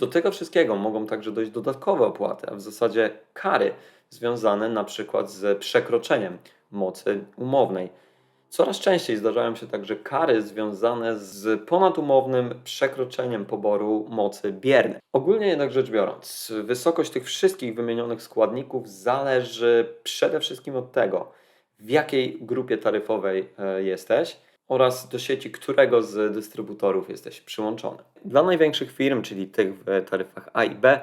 Do tego wszystkiego mogą także dojść dodatkowe opłaty, a w zasadzie kary związane na przykład z przekroczeniem mocy umownej. Coraz częściej zdarzają się także kary związane z ponadumownym przekroczeniem poboru mocy biernej. Ogólnie jednak rzecz biorąc, wysokość tych wszystkich wymienionych składników zależy przede wszystkim od tego, w jakiej grupie taryfowej e, jesteś oraz do sieci którego z dystrybutorów jesteś przyłączony. Dla największych firm, czyli tych w taryfach A i B,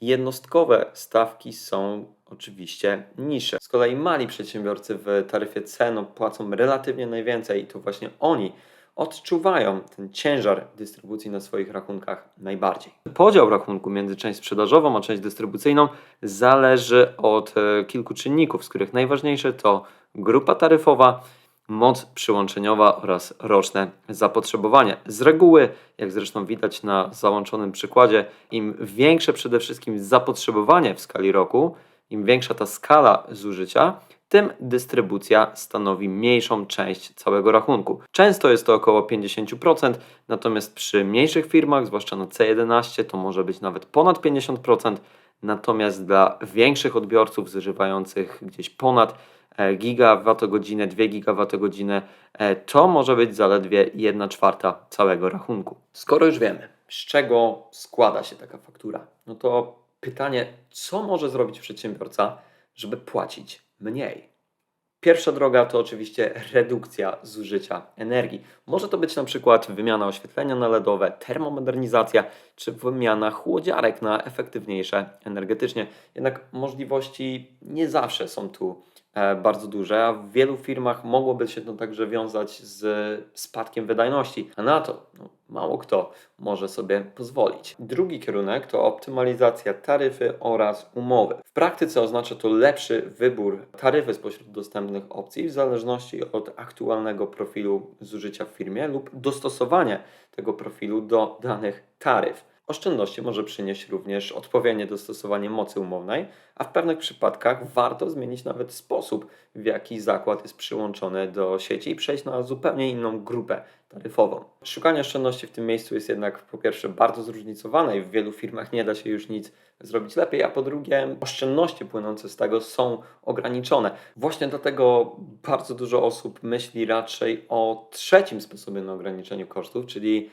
jednostkowe stawki są oczywiście niższe. Z kolei mali przedsiębiorcy w taryfie C no, płacą relatywnie najwięcej i to właśnie oni odczuwają ten ciężar dystrybucji na swoich rachunkach najbardziej. Podział rachunku między część sprzedażową a część dystrybucyjną zależy od e, kilku czynników, z których najważniejsze to grupa taryfowa, moc przyłączeniowa oraz roczne zapotrzebowanie. Z reguły, jak zresztą widać na załączonym przykładzie, im większe przede wszystkim zapotrzebowanie w skali roku, im większa ta skala zużycia, tym dystrybucja stanowi mniejszą część całego rachunku. Często jest to około 50%, natomiast przy mniejszych firmach, zwłaszcza na C11, to może być nawet ponad 50%, natomiast dla większych odbiorców zużywających gdzieś ponad e, gigawattogodzinę, 2 gigawattogodziny, e, to może być zaledwie 1 czwarta całego rachunku. Skoro już wiemy, z czego składa się taka faktura, no to pytanie, co może zrobić przedsiębiorca, żeby płacić mniej? Pierwsza droga to oczywiście redukcja zużycia energii. Może to być na przykład wymiana oświetlenia na LEDowe, termomodernizacja czy wymiana chłodziarek na efektywniejsze energetycznie. Jednak możliwości nie zawsze są tu bardzo duże, a w wielu firmach mogłoby się to także wiązać z spadkiem wydajności, a na to no, mało kto może sobie pozwolić. Drugi kierunek to optymalizacja taryfy oraz umowy. W praktyce oznacza to lepszy wybór taryfy spośród dostępnych opcji w zależności od aktualnego profilu zużycia w firmie lub dostosowanie tego profilu do danych taryf. Oszczędności może przynieść również odpowiednie dostosowanie mocy umownej, a w pewnych przypadkach warto zmienić nawet sposób, w jaki zakład jest przyłączony do sieci i przejść na zupełnie inną grupę taryfową. Szukanie oszczędności w tym miejscu jest jednak po pierwsze bardzo zróżnicowane i w wielu firmach nie da się już nic zrobić lepiej, a po drugie oszczędności płynące z tego są ograniczone. Właśnie dlatego bardzo dużo osób myśli raczej o trzecim sposobie na ograniczeniu kosztów, czyli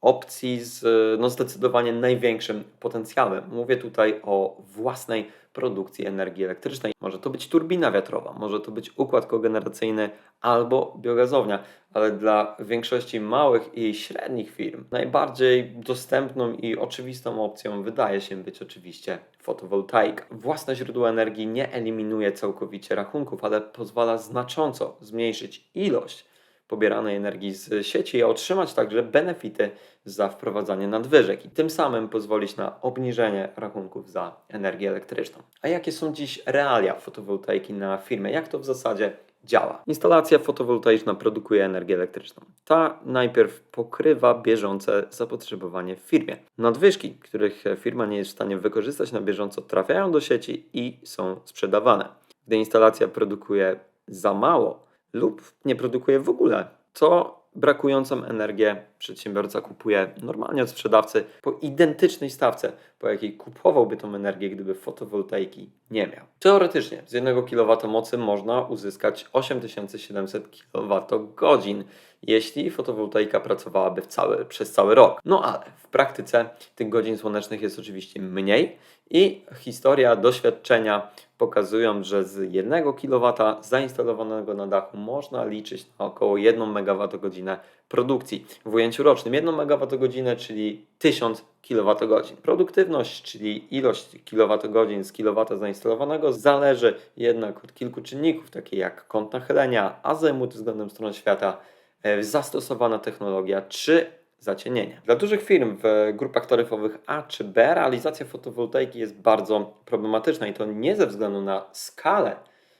opcji z no, zdecydowanie największym potencjałem. Mówię tutaj o własnej produkcji energii elektrycznej. Może to być turbina wiatrowa, może to być układ kogeneracyjny albo biogazownia, ale dla większości małych i średnich firm najbardziej dostępną i oczywistą opcją wydaje się być oczywiście fotowoltaika. Własne źródło energii nie eliminuje całkowicie rachunków, ale pozwala znacząco zmniejszyć ilość pobieranej energii z sieci, a otrzymać także benefity za wprowadzanie nadwyżek i tym samym pozwolić na obniżenie rachunków za energię elektryczną. A jakie są dziś realia fotowoltaiki na firmie? Jak to w zasadzie działa? Instalacja fotowoltaiczna produkuje energię elektryczną. Ta najpierw pokrywa bieżące zapotrzebowanie w firmie. Nadwyżki, których firma nie jest w stanie wykorzystać na bieżąco, trafiają do sieci i są sprzedawane. Gdy instalacja produkuje za mało, lub nie produkuje w ogóle, to brakującą energię przedsiębiorca kupuje normalnie od sprzedawcy po identycznej stawce, po jakiej kupowałby tą energię, gdyby fotowoltaiki nie miał. Teoretycznie z 1 kW mocy można uzyskać 8700 kWh, jeśli fotowoltaika pracowałaby cały, przez cały rok. No ale w praktyce tych godzin słonecznych jest oczywiście mniej i historia, doświadczenia pokazują, że z 1 kW zainstalowanego na dachu można liczyć na około 1 MWh produkcji w ujęciu rocznym. 1 MWh, czyli 1000 kWh. Produktywność, czyli ilość kWh z kilowata zainstalowanego zależy jednak od kilku czynników, takich jak kąt nachylenia, azymut względem stron świata, e, zastosowana technologia czy zacienienia. Dla dużych firm w grupach taryfowych A czy B realizacja fotowoltaiki jest bardzo problematyczna i to nie ze względu na skalę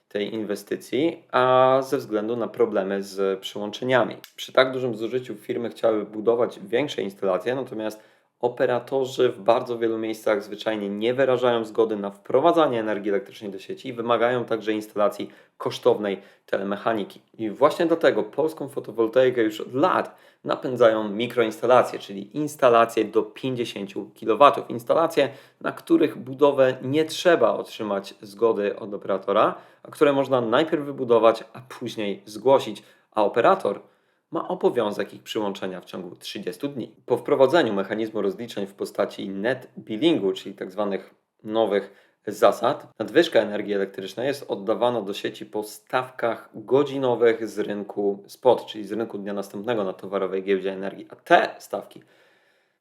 tej inwestycji, a ze względu na problemy z przyłączeniami. Przy tak dużym zużyciu firmy chciały budować większe instalacje, natomiast operatorzy w bardzo wielu miejscach zwyczajnie nie wyrażają zgody na wprowadzanie energii elektrycznej do sieci i wymagają także instalacji kosztownej telemechaniki. I właśnie dlatego polską fotowoltaikę już od lat napędzają mikroinstalacje, czyli instalacje do 50 kW. Instalacje, na których budowę nie trzeba otrzymać zgody od operatora, a które można najpierw wybudować, a później zgłosić, a operator ma obowiązek ich przyłączenia w ciągu 30 dni. Po wprowadzeniu mechanizmu rozliczeń w postaci net billingu, czyli tzw. nowych zasad, nadwyżka energii elektrycznej jest oddawana do sieci po stawkach godzinowych z rynku spot, czyli z rynku dnia następnego na towarowej giełdzie energii. A te stawki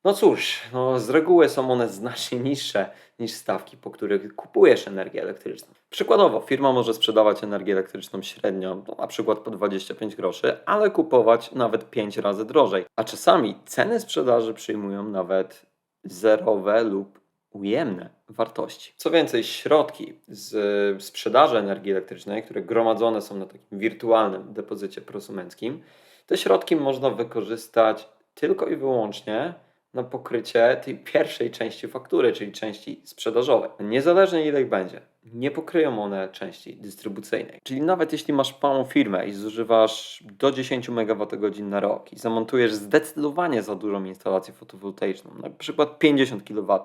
no cóż, no z reguły są one znacznie niższe niż stawki, po których kupujesz energię elektryczną. Przykładowo, firma może sprzedawać energię elektryczną średnio, no, na przykład po 25 groszy, ale kupować nawet 5 razy drożej. A czasami ceny sprzedaży przyjmują nawet zerowe lub ujemne wartości. Co więcej, środki z sprzedaży energii elektrycznej, które gromadzone są na takim wirtualnym depozycie prosumenckim, te środki można wykorzystać tylko i wyłącznie na pokrycie tej pierwszej części faktury, czyli części sprzedażowej. Niezależnie ile ich będzie, nie pokryją one części dystrybucyjnej. Czyli nawet jeśli masz małą firmę i zużywasz do 10 MWh na rok i zamontujesz zdecydowanie za dużą instalację fotowoltaiczną, na przykład 50 kW,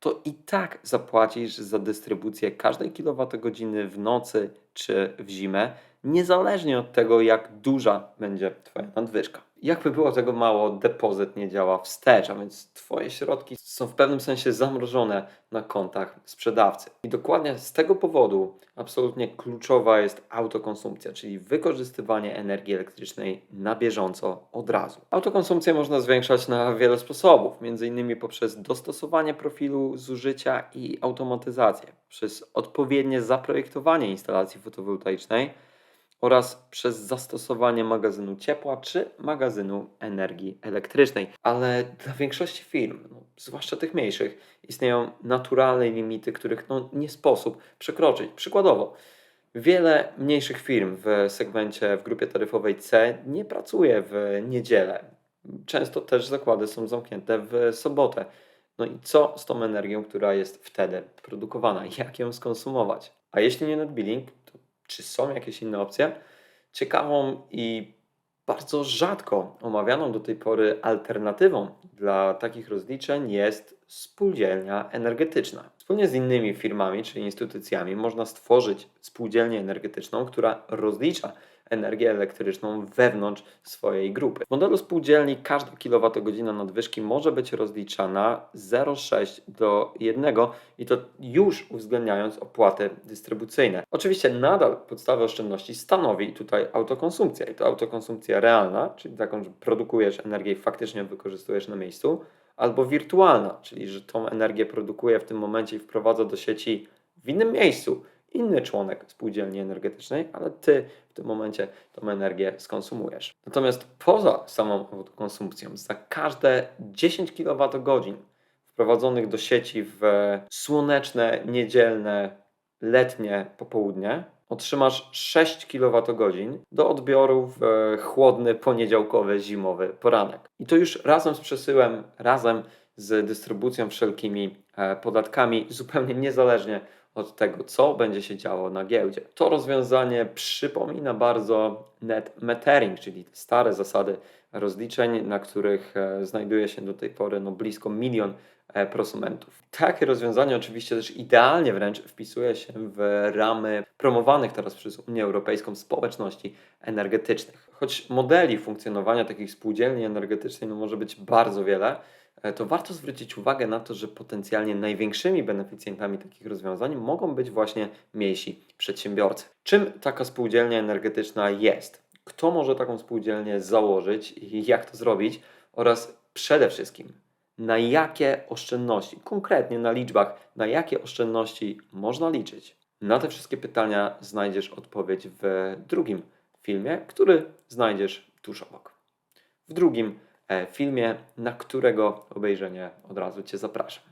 to i tak zapłacisz za dystrybucję każdej kilowatogodziny w nocy czy w zimę, niezależnie od tego, jak duża będzie Twoja nadwyżka. Jakby było tego mało, depozyt nie działa wstecz, a więc Twoje środki są w pewnym sensie zamrożone na kontach sprzedawcy. I dokładnie z tego powodu absolutnie kluczowa jest autokonsumpcja, czyli wykorzystywanie energii elektrycznej na bieżąco od razu. Autokonsumpcję można zwiększać na wiele sposobów, m.in. poprzez dostosowanie profilu zużycia i automatyzację, przez odpowiednie zaprojektowanie instalacji fotowoltaicznej oraz przez zastosowanie magazynu ciepła czy magazynu energii elektrycznej. Ale dla większości firm, no, zwłaszcza tych mniejszych, istnieją naturalne limity, których no, nie sposób przekroczyć. Przykładowo, wiele mniejszych firm w segmencie, w grupie taryfowej C nie pracuje w niedzielę. Często też zakłady są zamknięte w sobotę. No i co z tą energią, która jest wtedy produkowana? Jak ją skonsumować? A jeśli nie net billing, to czy są jakieś inne opcje? Ciekawą i bardzo rzadko omawianą do tej pory alternatywą dla takich rozliczeń jest spółdzielnia energetyczna. Wspólnie z innymi firmami czy instytucjami można stworzyć spółdzielnię energetyczną, która rozlicza energię elektryczną wewnątrz swojej grupy. W modelu spółdzielni każda kilowatogodzina nadwyżki może być rozliczana 0,6 do 1 i to już uwzględniając opłaty dystrybucyjne. Oczywiście nadal podstawę oszczędności stanowi tutaj autokonsumpcja i to autokonsumpcja realna, czyli taką, że produkujesz energię i faktycznie wykorzystujesz na miejscu, albo wirtualna, czyli że tą energię produkuje w tym momencie i wprowadza do sieci w innym miejscu inny członek spółdzielni energetycznej, ale ty w tym momencie tą energię skonsumujesz. Natomiast poza samą autokonsumpcją, za każde 10 kWh wprowadzonych do sieci w słoneczne, niedzielne, letnie popołudnie, otrzymasz 6 kWh do odbioru w chłodny, poniedziałkowy, zimowy poranek. I to już razem z przesyłem, razem z dystrybucją, wszelkimi e, podatkami, zupełnie niezależnie od tego, co będzie się działo na giełdzie. To rozwiązanie przypomina bardzo net metering, czyli stare zasady rozliczeń, na których e, znajduje się do tej pory no, blisko milion e, prosumentów. Takie rozwiązanie oczywiście też idealnie wręcz wpisuje się w ramy promowanych teraz przez Unię Europejską społeczności energetycznych. Choć modeli funkcjonowania takich spółdzielni energetycznych no, może być bardzo wiele, to warto zwrócić uwagę na to, że potencjalnie największymi beneficjentami takich rozwiązań mogą być właśnie mniejsi przedsiębiorcy. Czym taka spółdzielnia energetyczna jest? Kto może taką spółdzielnię założyć i jak to zrobić? Oraz przede wszystkim, na jakie oszczędności, konkretnie na liczbach, na jakie oszczędności można liczyć? Na te wszystkie pytania znajdziesz odpowiedź w drugim filmie, który znajdziesz tuż obok. W drugim E, filmie, na którego obejrzenie od razu Cię zapraszam.